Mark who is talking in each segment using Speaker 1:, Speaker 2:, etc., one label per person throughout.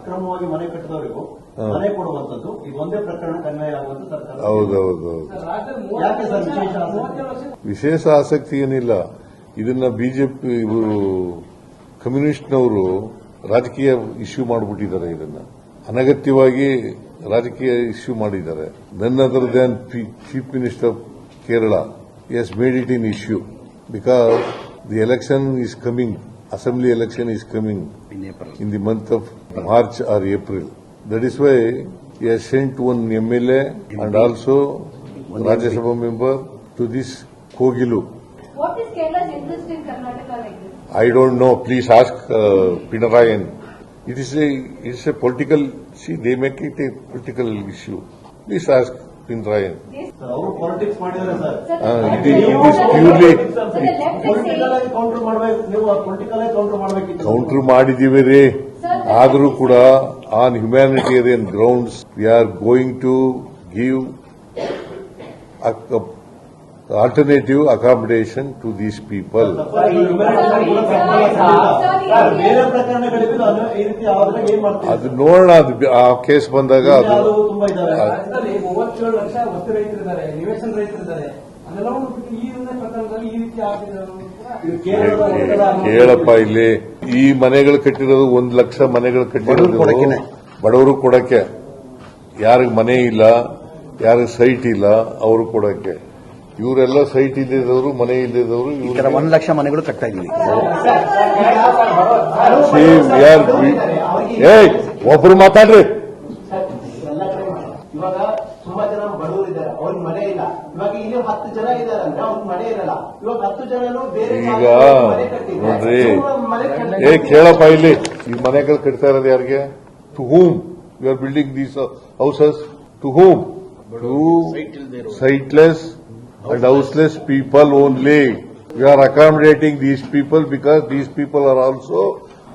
Speaker 1: ಅಕ್ರಮವಾಗಿ ಮನೆ ಕಟ್ಟಿದವರಿಗೂ. ಮನೆ ಕೊಡುವಂತದ್ದು ಒಂದೇ ಪ್ರಕರಣ ಕನ್ವಯ ಆಗುವಂತ ಸರ್ಕಾರ.
Speaker 2: ಹೌದೌದು
Speaker 1: ಯಾಕೆ ಸರ್ ವಿಶೇಷ ಆಸಕ್ತಿ?
Speaker 2: ವಿಶೇಷ ಆಸಕ್ತಿ ಏನಿಲ್ಲ. ಇದನ್ನ ಬಿಜೆಪಿ ಇವರು ಕಮ್ಯುನಿಸ್ಟ್ನವರು ರಾಜಕೀಯ ಇಶ್ಯೂ ಮಾಡಿಬಿಟ್ಟಿದ್ದಾರೆ ಇದನ್ನ. ಅನಗತ್ಯವಾಗಿ ರಾಜಕೀಯ ಇಶ್ಯೂ ಮಾಡಿದ್ದಾರೆ. ನನ್ನ ಅದರ then chief minister of Kerala. Has made it in issue because the election is coming assembly election is coming in, april in the month of March or April. That is why he has sent one MLA and also Rajya Sabha member to this Kogilu.
Speaker 3: What is Kerala's interest in Karnataka like this?
Speaker 2: I don't know. Please ask uh, Pinarayan. It is a it is a political. See, they make it a political issue. Please ask
Speaker 1: ಮಾಡಬೇಕಿತ್ತು.
Speaker 2: Counter ಮಾಡಿದೀವಿ ರೀ. ಆದರೂ ಕೂಡ on humanitarian grounds we are going to give alternative accommodation people
Speaker 1: ಬೇರೆ ಪ್ರಕರಣಗಳಿದ್ದು ಅದು
Speaker 2: ನೋಡೋಣ ಅದು ಆ ಕೇಸ್ ಬಂದಾಗ ಅದು. ಕೇಳಪ್ಪ ಇಲ್ಲಿ ಈ ಮನೆಗಳು ಕಟ್ಟಿರೋದು ಒಂದು ಲಕ್ಷ ಮನೆಗಳು ಕಟ್ಟಿರೋದು ಬಡವರು ಕೊಡಕ್ಕೆ ಯಾರಿಗ ಮನೆ ಇಲ್ಲ ಯಾರಿಗ ಸೈಟ್ ಇಲ್ಲ ಅವರು ಕೊಡಕ್ಕೆ ಇವರೆಲ್ಲ ಸೈಟ್ ಇಲ್ಲದವರು ಮನೆ ಇಲ್ಲದವರು
Speaker 4: ಒಂದು ಲಕ್ಷ ಮನೆಗಳು ಕಟ್ತಾ ಇದ್ದೀವಿ.
Speaker 2: ಏಯ್ ಒಬ್ರು ಮಾತಾಡ್ರಿ.
Speaker 5: ಇವಾಗ ತುಂಬಾ ಜನ ಬಡವರು ಇದ್ದಾರೆ ಅವ್ರಿಗೆ ಮನೆ ಇಲ್ಲ. ಇವಾಗ ಇಲ್ಲಿ ಹತ್ತು ಜನ ಇದ್ದಾರೆ ಅಂದ್ರೆ ಅವ್ರಿಗೆ ಮನೆ ಇರಲ್ಲ. ಇವಾಗ ಹತ್ತು ಜನನು ಬೇರೆ
Speaker 2: ಈಗ ನೋಡ್ರಿ. ಏ ಕೇಳಪ್ಪ ಇಲ್ಲಿ. ಈ ಮನೆಗಳು ಕಟ್ತಾ ಇರೋದು ಯಾರಿಗೆ? To whom you are building these houses to whom to siteless and houseless people only. We are accommodating these people because these people are also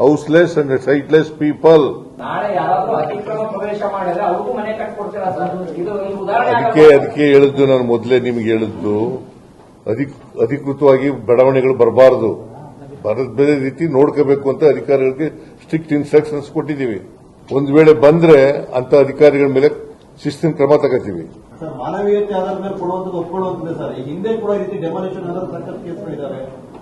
Speaker 2: houseless and sightless people.
Speaker 6: ನಾಳೆ ಯಾರಾದ್ರೂ ಅತಿಕ್ರಮ ಪ್ರವೇಶ ಮಾಡಿದ್ರೆ ಅವ್ರಿಗೂ ಮನೆ ಕಟ್ಕೊಡ್ತೀರಾ ಸರ್? ಇದು ಒಂದು ಉದಾಹರಣೆ
Speaker 2: ಅದಕ್ಕೆ ಅದಕ್ಕೆ ಹೇಳಿದ್ದು ನಾನು ಮೊದಲೇ ನಿಮ್ಗೆ ಹೇಳಿದ್ದು ಅಧಿಕ್ ಅಧಿಕೃತವಾಗಿ ಬಡಾವಣೆಗಳು ಬರಬಾರದು. ಬರದ ಬೇರೆ ರೀತಿ ನೋಡ್ಕೋಬೇಕು ಅಂತ ಅಧಿಕಾರಿಗಳಿಗೆ ಸ್ಟ್ರಿಕ್ಟ್ ಇನ್ಸ್ಟ್ರಕ್ಷನ್ಸ್ ಕೊಟ್ಟಿದ್ದೀವಿ. ಒಂದು ವೇಳೆ ಬಂದ್ರೆ ಅಂತ ಅಧಿಕಾರಿಗಳ ಮೇಲೆ ಶಿಸ್ತಿನ ಕ್ರಮ ತಗೋತೀವಿ.
Speaker 1: ಸರ್, ಮಾನವೀಯತೆ ಆಧಾರದ ಮೇಲೆ ಕೊಡುವಂತದ್ದು ಒಪ್ಕೊಳ್ಳುವಂತಿದೆ ಸರ್. ಈ ಹಿಂದೆ ಕೂಡ ಈ ರೀತಿ ಡೆಮಾಲಿಷನ್ ಆದ ಸಖತ್ ಕೇಸ್ಗಳಿದ್ದಾವೆ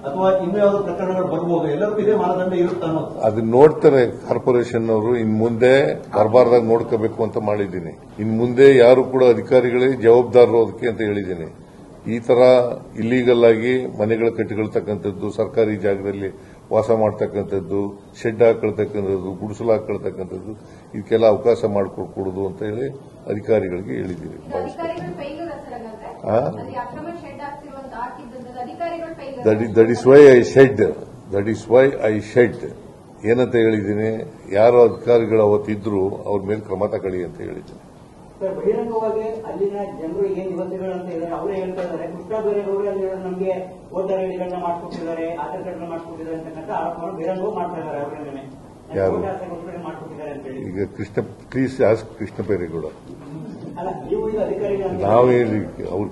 Speaker 1: ಅಥವಾ ಇನ್ನೂ ಯಾವ್ದು ಪ್ರಕರಣಗಳು ಬರಬಹುದು ಎಲ್ಲರಿಗೂ ಇದೇ ಮಾನದಂಡ ಇರುತ್ತೆ ಅನ್ನೋದು
Speaker 2: ಅದನ್ನ ನೋಡ್ತಾರೆ ಕಾರ್ಪೊರೇಷನ್ ಅವರು. ಇನ್ ಮುಂದೆ ಬರಬಾರ್ದಾಗ ನೋಡ್ಕೋಬೇಕು ಅಂತ ಮಾಡಿದ್ದೀನಿ. ಇನ್ ಮುಂದೆ ಯಾರು ಕೂಡ ಅಧಿಕಾರಿಗಳೇ ಜವಾಬ್ದಾರರು ಅದಕ್ಕೆ ಅಂತ ಹೇಳಿದ್ದೀನಿ. ಈ ತರ ಇಲ್ಲೀಗಲ್ ಆಗಿ ಮನೆಗಳ ಕಟ್ಟಿಕೊಳ್ತಕ್ಕಂಥದ್ದು ಸರ್ಕಾರಿ ಜಾಗದಲ್ಲಿ ವಾಸ ಮಾಡ್ತಕ್ಕಂಥದ್ದು ಶೆಡ್ ಹಾಕೊಳ್ತಕ್ಕಂಥದ್ದು ಗುಡಿಸಲು ಹಾಕೊಳ್ತಕ್ಕಂಥದ್ದು ಇದಕ್ಕೆಲ್ಲ ಅವಕಾಶ ಮಾಡಿಕೊಡ್ಕೊಡುದು ಅಂತ ಹೇಳಿ ಅಧಿಕಾರಿಗಳಿಗೆ ಹೇಳಿದ್ದೀವಿ. That is why I said that is why I said ಏನಂತ ಹೇಳಿದ್ದೀನಿ? ಯಾರು ಅಧಿಕಾರಿಗಳು ಅವತ್ತಿದ್ರು ಅವ್ರ ಮೇಲೆ ಕ್ರಮ ತಗೊಳ್ಳಿ ಅಂತ ಹೇಳಿದ್ದೀನಿ.
Speaker 5: ಸರ್, ಬಹಿರಂಗವಾಗಿ ಅಲ್ಲಿನ ಜನರು ಏನ್ ಅಂತ ಇದ್ದಾರೆ ಅವರೇ ಹೇಳ್ತಾ ಇದ್ದಾರೆ. ಕೃಷ್ಣ ಬೇರೆಯವರು ಅಲ್ಲಿ ನಮಗೆ ವೋಟರ್ ಐಡಿಗಳನ್ನ ಮಾಡ್ಕೊಟ್ಟಿದ್ದಾರೆ ಆಧಾರ್ ಕಾರ್ಡ್ ಮಾಡ್ಕೊಟ್ಟಿದ್ದಾರೆ ಅಂತಕ್ಕಂಥ ಆರೋಪವನ್ನು ಬಹಿರಂಗವಾಗಿ ಮಾಡ್ತಾ ಇದ್ದಾರೆ ಅವರ
Speaker 2: ಯಾರು?
Speaker 5: ಮಾಡ್ಕೊಟ್ಟಿದ್ದಾರೆ ಅಂತ ಹೇಳಿ.
Speaker 2: ಈಗ ಕೃಷ್ಣ ಪ್ಲೀಸ್ ಆಸ್ ಕೃಷ್ಣ ಬೈರೇಗೌಡ
Speaker 5: ಅಲ್ಲ ನೀವು ಅಧಿಕಾರಿಗಳು
Speaker 2: ನಾವು ಹೇಳಿ ಅವ್ರು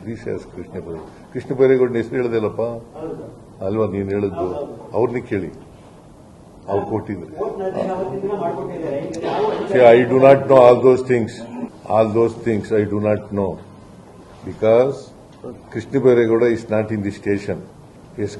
Speaker 2: ಪ್ಲೀಸ್ ಆಸ್ ಕೃಷ್ಣ ಬೈರೇಗೌಡ ಕೃಷ್ಣ ಬೈರೇಗೌಡನ ಹೆಸರು ಹೇಳದಿಲ್ಲಪ್ಪ ಅಲ್ವಾ ನೀನು ಹೇಳಿದ್ದು ಅವ್ರನ್ನ ಕೇಳಿ. ಅವ್ರು ಕೊಟ್ಟಿದ್ರು
Speaker 5: ವೋಟ್ ನರ್ಸರಿ ಅವತ್ತಿಂದ ಮಾಡ್ಕೊಟ್ಟಿದ್ದಾರೆ ಈಗ ಯಾವ
Speaker 2: See, I do not know all those things. All those things I do not know. Because Krishna Beregowda is not in the station. He has